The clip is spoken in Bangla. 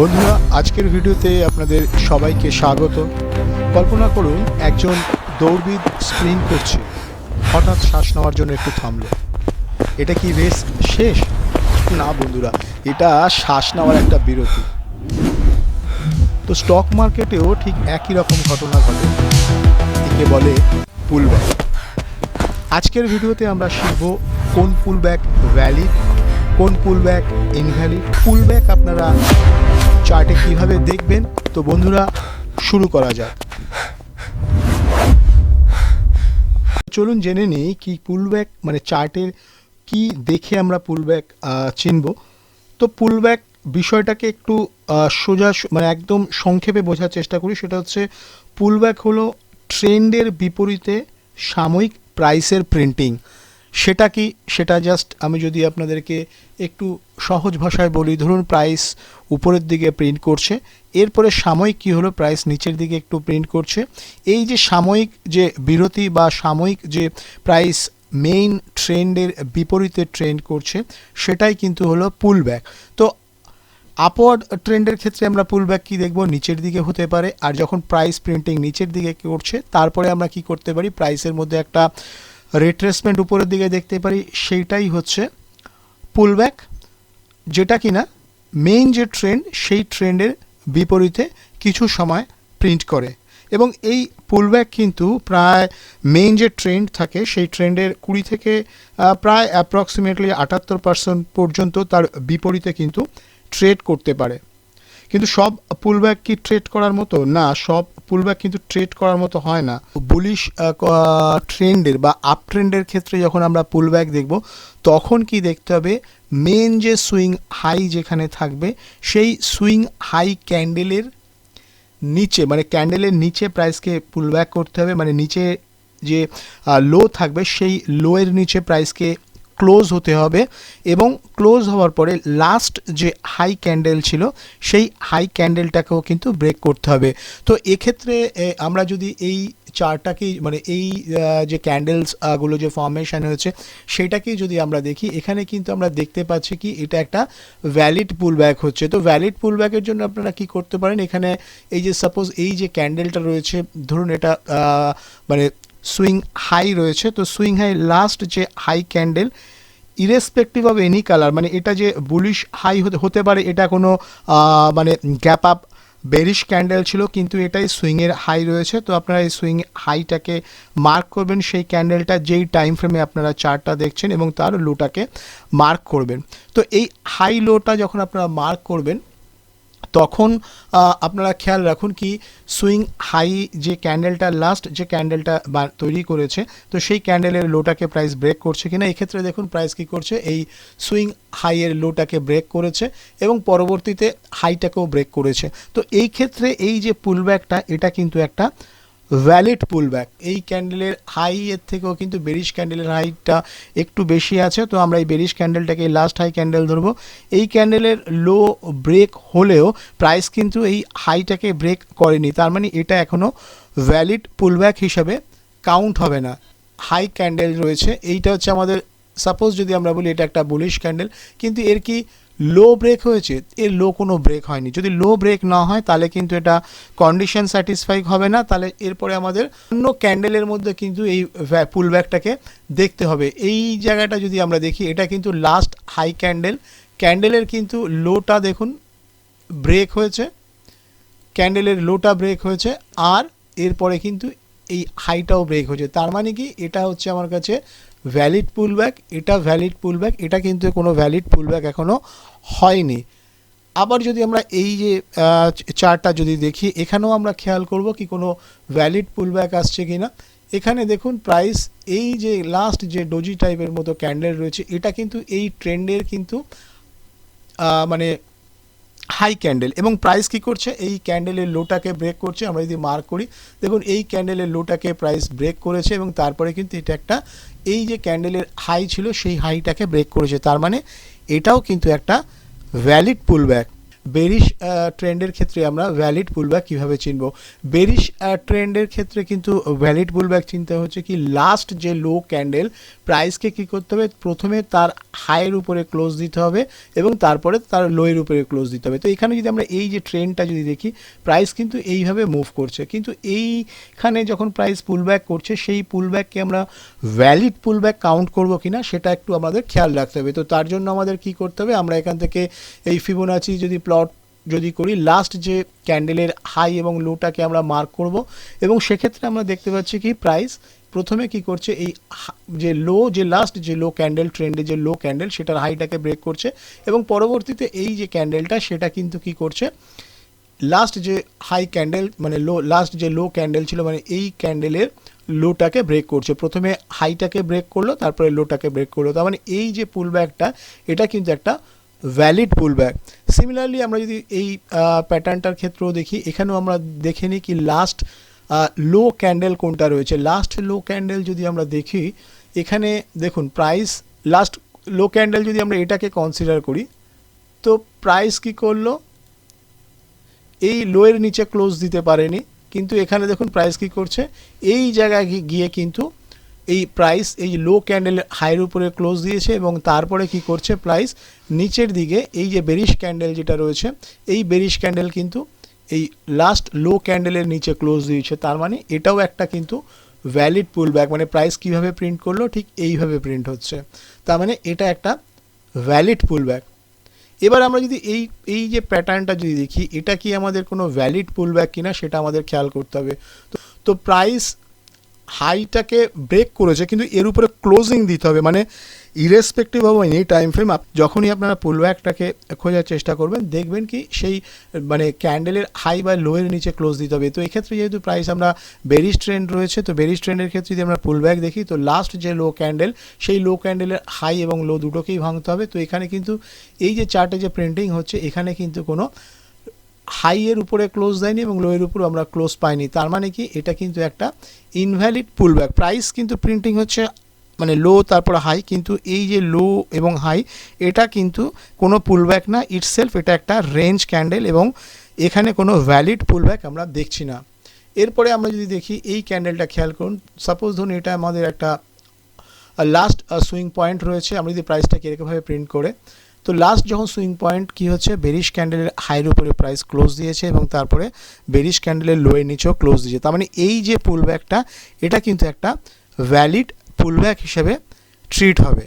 বন্ধুরা, আজকের ভিডিওতে আপনাদের সবাইকে স্বাগত। কল্পনা করুন, একজন দৌড়বিদ স্প্রিং করছে। হঠাৎ শ্বাস নেওয়ার জন্য একটু থামলো। এটা কি রেস শেষ? না বন্ধুরা, এটা শ্বাস নেওয়ার একটা বিরতি। তো স্টক মার্কেটেও ঠিক একই রকম ঘটনা ঘটে। একে বলে পুলব্যাক আজকের ভিডিওতে আমরা শিখব কোন পুল পুলব্যাক ভ্যালিড, কোন পুল পুলব্যাক ইনভ্যালিড। পুলব্যাক আপনারা চার্টে কীভাবে দেখবেন? তো বন্ধুরা, শুরু করা যাক। চলুন জেনে নিই কি পুলব্যাক মানে চার্টের কি দেখে আমরা পুলব্যাক চিনব। তো পুলব্যাক বিষয়টাকে একটু সোজা মানে একদম সংক্ষেপে বোঝার চেষ্টা করি। সেটা হচ্ছে পুলব্যাক হলো ট্রেন্ডের বিপরীতে সাময়িক প্রাইসের প্রিন্টিং সেটা কি? সেটা জাস্ট আমি যদি আপনাদেরকে একটু সহজ ভাষায় বলি, ধরুন প্রাইস উপরের দিকে প্রিন্ট করছে, এরপরে সাময়িক কি হলো? প্রাইস নিচের দিকে একটু প্রিন্ট করছে। এই যে সাময়িক যে বিরতি বা সাময়িক যে প্রাইস মেইন ট্রেন্ডের বিপরীতে ট্রেন্ড করছে, সেটাই কিন্তু হলো পুলব্যাক তো আপওয়ার্ড ট্রেন্ডের ক্ষেত্রে আমরা পুলব্যাক কী দেখব? নিচের দিকে হতে পারে। আর যখন প্রাইস প্রিন্টিং নিচের দিকে করছে, তারপরে আমরা কি করতে পারি? প্রাইসের মধ্যে একটা রিট্রেসমেন্ট উপরের দিকে দেখতে পারি, সেইটাই হচ্ছে পুলব্যাক যেটা কিনা মেইন যে ট্রেন্ড সেই ট্রেন্ডের বিপরীতে কিছু সময় প্রিন্ট করে। এবং এই পুলব্যাক কিন্তু প্রায় মেইন যে ট্রেন্ড থাকে, সেই ট্রেন্ডের কুড়ি থেকে প্রায় অ্যাপ্রক্সিমেটলি আটাত্তর পার্সেন্ট পর্যন্ত তার বিপরীতে কিন্তু ট্রেড করতে পারে। কিন্তু সব পুলব্যাক কি ট্রেড করার মতো? না, সব পুলব্যাক কিন্তু ট্রেড করার মতো হয় না। বুলিশ ট্রেন্ডের বা আপ ট্রেন্ডের ক্ষেত্রে যখন আমরা পুলব্যাক দেখব, তখন কি দেখতে হবে? মেন যে সুইং হাই যেখানে থাকবে, সেই সুইং হাই ক্যান্ডেলের নিচে মানে ক্যান্ডেলের নিচে প্রাইসকে পুলব্যাক করতে হবে। মানে নিচে যে লো থাকবে, সেই লোয়ের নিচে প্রাইসকে ক্লোজ হতে হবে এবং ক্লোজ হওয়ার পরে লাস্ট যে হাই ক্যান্ডেল ছিল, সেই হাই ক্যান্ডেলটাকেও কিন্তু ব্রেক করতে হবে। তো এক্ষেত্রে আমরা যদি এই চারটাকেই মানে এই যে ক্যান্ডেলসগুলো যে ফর্মেশন হয়েছে, সেটাকেই যদি আমরা দেখি, এখানে কিন্তু আমরা দেখতে পাচ্ছি কি, এটা একটা ভ্যালিড পুলব্যাক হচ্ছে। তো ভ্যালিড পুলব্যাকের জন্য আপনারা কি করতে পারেন? এখানে এই যে সাপোজ এই যে ক্যান্ডেলটা রয়েছে, ধরুন এটা মানে সুইং হাই রয়েছে। তো সুইং হাই লাস্ট যে high candle irrespective of any colour মানে এটা যে বুলিশ হাই হতে পারে, এটা কোনো মানে গ্যাপ আপ বেরিশ ক্যান্ডেল ছিল, কিন্তু এটাই সুইংয়ের হাই রয়েছে। তো আপনারা এই সুইং হাইটাকে মার্ক করবেন, সেই ক্যান্ডেলটা যেই টাইম ফ্রেমে আপনারা চার্টটা দেখছেন এবং তার লোটাকে মার্ক করবেন। তো এই হাই লোটা যখন আপনারা মার্ক করবেন তখন আপনারা খেয়াল রাখুন কি, সুইং হাই যে ক্যান্ডেলটা লাস্ট যে ক্যান্ডেলটা তৈরি করেছে, তো সেই ক্যান্ডেলের লোটাকে প্রাইস ব্রেক করছে কিনা, এক্ষেত্রে দেখুন প্রাইস কি করছে, এই সুইং হাইয়ের লোটাকে ব্রেক করেছে এবং পরবর্তীতে হাইটাকেও ব্রেক করেছে। তো এই ক্ষেত্রে এই যে পুলব্যাকটা এটা কিন্তু একটা ভ্যালিড পুলব্যাক এই ক্যান্ডেলের হাই এর থেকেও কিন্তু বেরিশ ক্যান্ডেলের হাইটা একটু বেশি আছে। তো আমরা এই বেরিশ ক্যান্ডেলটাকে লাস্ট হাই ক্যান্ডেল ধরবো। এই ক্যান্ডেলের লো ব্রেক হলেও প্রাইস কিন্তু এই হাইটাকে ব্রেক করেনি। তার মানে এটা এখনও ভ্যালিড পুলব্যাক হিসাবে কাউন্ট হবে না। হাই ক্যান্ডেল রয়েছে। এইটা হচ্ছে আমাদের সাপোজ যদি আমরা বলি এটা একটা বুলিশ ক্যান্ডেল কিন্তু এর কি লো ব্রেক হয়েছে, এর লো কোনো ব্রেক হয়নি। যদি লো ব্রেক না হয়, তাহলে কিন্তু এটা কন্ডিশন স্যাটিসফাই হবে না। তাহলে এরপরে আমাদের অন্য ক্যান্ডেলের মধ্যে কিন্তু এই পুলব্যাকটাকে দেখতে হবে। এই জায়গাটা যদি আমরা দেখি, এটা কিন্তু লাস্ট হাই ক্যান্ডেল ক্যান্ডেলের কিন্তু লোটা দেখুন ব্রেক হয়েছে। ক্যান্ডেলের লোটা ব্রেক হয়েছে, আর এরপরে কিন্তু এই হাইটাও ব্রেক হয়েছে। তার মানে কি? এটা হচ্ছে আমার কাছে ভ্যালিড পুলব্যাক এটা ভ্যালিড পুলব্যাক এটা কিন্তু কোনো ভ্যালিড পুলব্যাক এখনও হয়নি। আবার যদি আমরা এই যে চারটা যদি দেখি, এখানেও আমরা খেয়াল করব কি কোনো ভ্যালিড পুলব্যাক আসছে কি না এখানে দেখুন প্রাইস এই যে লাস্ট যে ডোজি টাইপের মতো ক্যান্ডেল রয়েছে, এটা কিন্তু এই ট্রেন্ডের কিন্তু মানে হাই ক্যান্ডেল এবং প্রাইস কি করছে? এই ক্যান্ডেলের লোটাকে ব্রেক করছে। আমরা যদি মার্ক করি, দেখুন এই ক্যান্ডেলের লোটাকে প্রাইস ব্রেক করেছে এবং তারপরে কিন্তু এটা একটা, এই যে ক্যান্ডেলের হাই ছিল, সেই হাইটাকে ব্রেক করেছে। তার মানে এটাও কিন্তু একটা ভ্যালিড পুলব্যাক বেরিশ ট্রেন্ডের ক্ষেত্রে আমরা ভ্যালিড পুলব্যাক কীভাবে চিনব? বেরিশ ট্রেন্ডের ক্ষেত্রে কিন্তু ভ্যালিড পুলব্যাক চিনতে হচ্ছে কি লাস্ট যে লো ক্যান্ডেল প্রাইসকে কি করতে হবে? প্রথমে তার হাইয়ের উপরে ক্লোজ দিতে হবে এবং তারপরে তার লোয়ের উপরে ক্লোজ দিতে হবে। তো এখানে যদি আমরা এই যে ট্রেন্ডটা যদি দেখি প্রাইস কিন্তু এইভাবে মুভ করছে। কিন্তু এইখানে যখন প্রাইস পুলব্যাক করছে, সেই পুলব্যাককে আমরা ভ্যালিড পুলব্যাক কাউন্ট করব কিনা, সেটা একটু আমাদের খেয়াল রাখতে হবে। তো তার জন্য আমাদের কি করতে হবে? আমরা এখান থেকে এই ফিবোনাচি যদি প্লট যদি করি লাস্ট যে ক্যান্ডেলের হাই এবং লোটাকে আমরা মার্ক করব, এবং সেক্ষেত্রে আমরা দেখতে পাচ্ছি কি প্রাইস প্রথমে কি করছে, এই যে লো যে লাস্ট যে লো ক্যান্ডেল ট্রেন্ডে যে লো ক্যান্ডেল সেটার হাইটাকে ব্রেক করছে, এবং পরবর্তীতে এই যে ক্যান্ডেলটা সেটা কিন্তু কি করছে লাস্ট যে হাই ক্যান্ডেল মানে লো লাস্ট যে লো ক্যান্ডেল ছিল মানে এই ক্যান্ডেলের লোটাকে ব্রেক করছে। প্রথমে হাইটাকে ব্রেক করল, তারপরে লোটাকে ব্রেক করল। তার মানে এই যে পুলব্যাকটা এটা কিন্তু একটা ভ্যালিড পুলব্যাক সিমিলারলি আমরা যদি এই প্যাটার্নটার ক্ষেত্রেও দেখি, এখানেও আমরা দেখে নিই কি লাস্ট লো ক্যান্ডেল কোনটা রয়েছে? লাস্ট লো ক্যান্ডেল যদি আমরা দেখি, এখানে দেখুন প্রাইস লাস্ট লো ক্যান্ডেল যদি আমরা এটাকে কনসিডার করি, তো প্রাইস কি করল? এই লোয়ের নিচে ক্লোজ দিতে পারেনি, কিন্তু এখানে দেখুন প্রাইস কি করছে? এই জায়গায় গিয়ে কিন্তু এই প্রাইস এই লো ক্যান্ডেল হাইয়ের উপরে ক্লোজ দিয়েছে এবং তারপরে কি করছে প্রাইস নিচের দিকে এই যে বেরিশ ক্যান্ডেল যেটা রয়েছে, এই বেরিশ ক্যান্ডেল কিন্তু এই লাস্ট লো ক্যান্ডেলের নিচে ক্লোজ দিয়েছে। তার মানে এটাও একটা কিন্তু ভ্যালিড পুলব্যাক মানে প্রাইস কীভাবে প্রিন্ট করল ঠিক এইভাবে প্রিন্ট হচ্ছে। তার মানে এটা একটা ভ্যালিড পুলব্যাক এবার আমরা যদি এই এই যে প্যাটার্নটা যদি দেখি, এটা কি আমাদের কোনো ভ্যালিড পুলব্যাক কিনা সেটা আমাদের খেয়াল করতে হবে। তো প্রাইস হাইটাকে ব্রেক করেছে, কিন্তু এর উপরে ক্লোজিং দিতে হবে। মানে irrespective of any time frame যখনই আপনারা পুলব্যাকটাকে খোঁজার চেষ্টা করবেন, দেখবেন কি সেই মানে ক্যান্ডেলের হাই বা লোয়ের নিচে ক্লোজ দিতে হবে। তো এক্ষেত্রে যেহেতু প্রাইস আমরা বেরিশ ট্রেন্ড রয়েছে, তো বেরিশ ট্রেন্ডের ক্ষেত্রে যদি আমরা পুলব্যাক দেখি, তো লাস্ট যে লো ক্যান্ডেল সেই লো ক্যান্ডেলের হাই এবং লো দুটোকেই ভাঙতে হবে। তো এখানে কিন্তু এই যে চার্টে যে প্রিন্টিং হচ্ছে, এখানে কিন্তু কোনো হাইয়ের উপরে ক্লোজ দেয়নি এবং লোয়ের উপর আমরা ক্লোজ পাইনি। তার মানে কি? এটা কিন্তু একটা ইনভ্যালিড পুলব্যাক প্রাইস কিন্তু প্রিন্টিং হচ্ছে মানে লো তারপর হাই কিন্তু এই যে লো এবং হাই এটা কিন্তু কোনো পুলব্যাক না। ইটসেলফ এটা একটা রেঞ্জ ক্যান্ডেল এবং এখানে কোনো ভ্যালিড পুলব্যাক আমরা দেখছি না। এরপরে আমরা যদি দেখি এই ক্যান্ডেলটা খেয়াল করুন। সাপোজ ধরুন এটা আমাদের একটা লাস্ট সুইং পয়েন্ট রয়েছে। আমরা যদি প্রাইসটাকে এরকমভাবে প্রিন্ট করে তো লাস্ট যখন সুইং পয়েন্ট কি হচ্ছে? বেরিশ ক্যান্ডেলের হাইয়ের উপরে প্রাইস ক্লোজ দিয়েছে এবং তারপরে বেরিশ ক্যান্ডেলের লোয়ে নিচেও ক্লোজ দিয়েছে। তার মানে এই যে পুলব্যাকটা এটা কিন্তু একটা ভ্যালিড পুলব্যাক হিসেবে ট্রিট হবে।